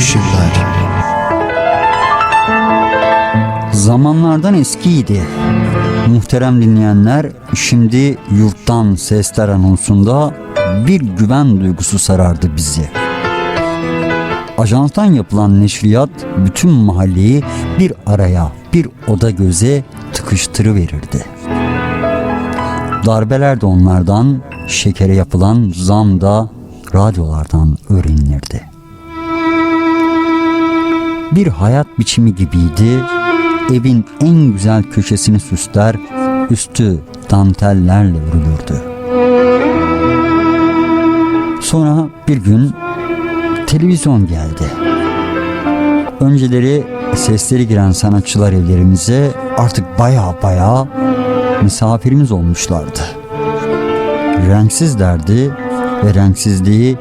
taşırlar. Zamanlardan eskiydi. Muhterem dinleyenler, şimdi yurttan sesler anonsunda bir güven duygusu sarardı bizi. Ajanstan yapılan neşriyat bütün mahalleyi bir araya, bir oda göze tıkıştırıverirdi. Darbeler de onlardan, şekere yapılan zam da radyolardan öğrenilirdi. Bir hayat biçimi gibiydi. Evin en güzel köşesini süsler, üstü dantellerle örülürdü. Sonra bir gün televizyon geldi. Önceleri sesleri giren sanatçılar evlerimize artık baya baya misafirimiz olmuşlardı. Renksizlerdi ve renksizliği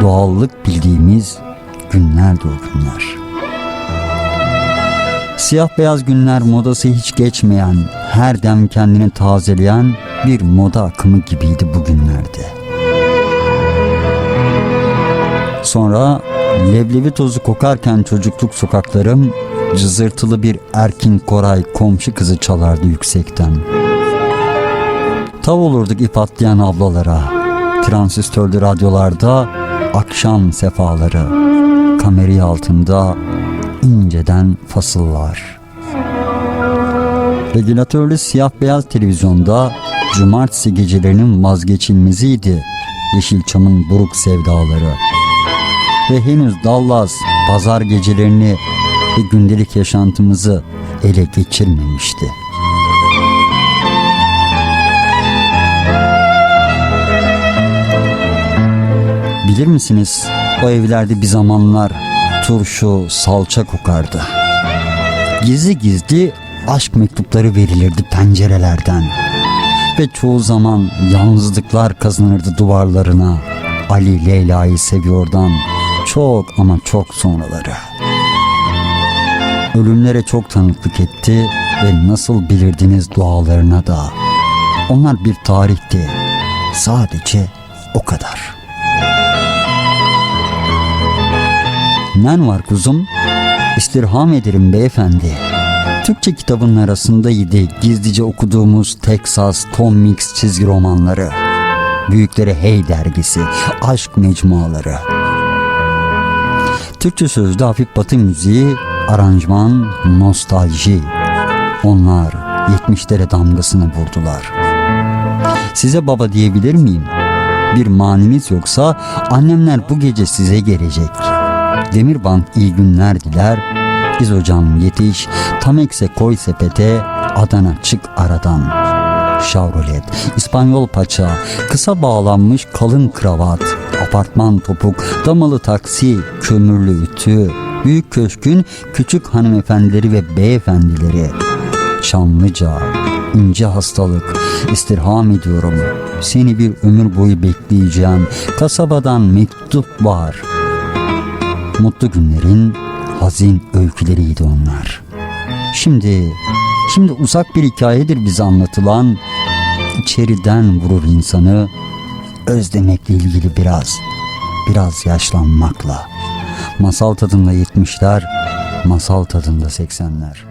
doğallık bildiğimiz günlerdi o günler. Siyah beyaz günler modası hiç geçmeyen, her dem kendini tazeleyen bir moda akımı gibiydi bugünlerde. Sonra leblebi tozu kokarken çocukluk sokaklarım cızırtılı bir Erkin Koray komşu kızı çalardı yüksekten. Tav olurduk ip atlayan ablalara, transistörlü radyolarda akşam sefaları, kameri altında inceden fasıllar. Regülatörlü siyah beyaz televizyonda cumartesi gecelerinin vazgeçilmeziydi Yeşilçam'ın buruk sevdaları. Ve henüz Dallas pazar gecelerini ve gündelik yaşantımızı ele geçirmemişti. Bilir misiniz o evlerde bir zamanlar turşu, salça kokardı. Gizli gizli aşk mektupları verilirdi pencerelerden. Ve çoğu zaman yalnızlıklar kazanırdı duvarlarına. Ali Leyla'yı seviyordan çok ama çok sonraları. Ölümlere çok tanıklık etti ve nasıl bilirdiniz dualarına da. Onlar bir tarihti. Sadece o kadar. Nen var kuzum? İstirham ederim beyefendi. Türkçe kitabının arasındaydı gizlice okuduğumuz Texas Tom Mix çizgi romanları. Büyükleri Hey dergisi, aşk mecmuaları. Türkçe sözlü hafif batı müziği, aranjman, nostalji. Onlar 70'lere damgasını vurdular. Size baba diyebilir miyim? Bir maniniz yoksa annemler bu gece size gelecek. Demirbank iyi günler diler. İz hocam yetiş, tam ekse koy sepete, Adana çık aradan. Chevrolet, İspanyol paça, kısa bağlanmış kalın kravat, apartman topuk, damalı taksi, kömürlü ütü, büyük köşkün küçük hanımefendileri ve beyefendileri. Çamlıca, ince hastalık, istirham ediyorum. Seni bir ömür boyu bekleyeceğim. Kasabadan mektup var. Mutlu günlerin hazin öyküleriydi onlar. Şimdi, şimdi uzak bir hikayedir bize anlatılan. içeriden vurur insanı. Özlemekle ilgili biraz, biraz yaşlanmakla. Masal tadında yetmişler, masal tadında seksenler.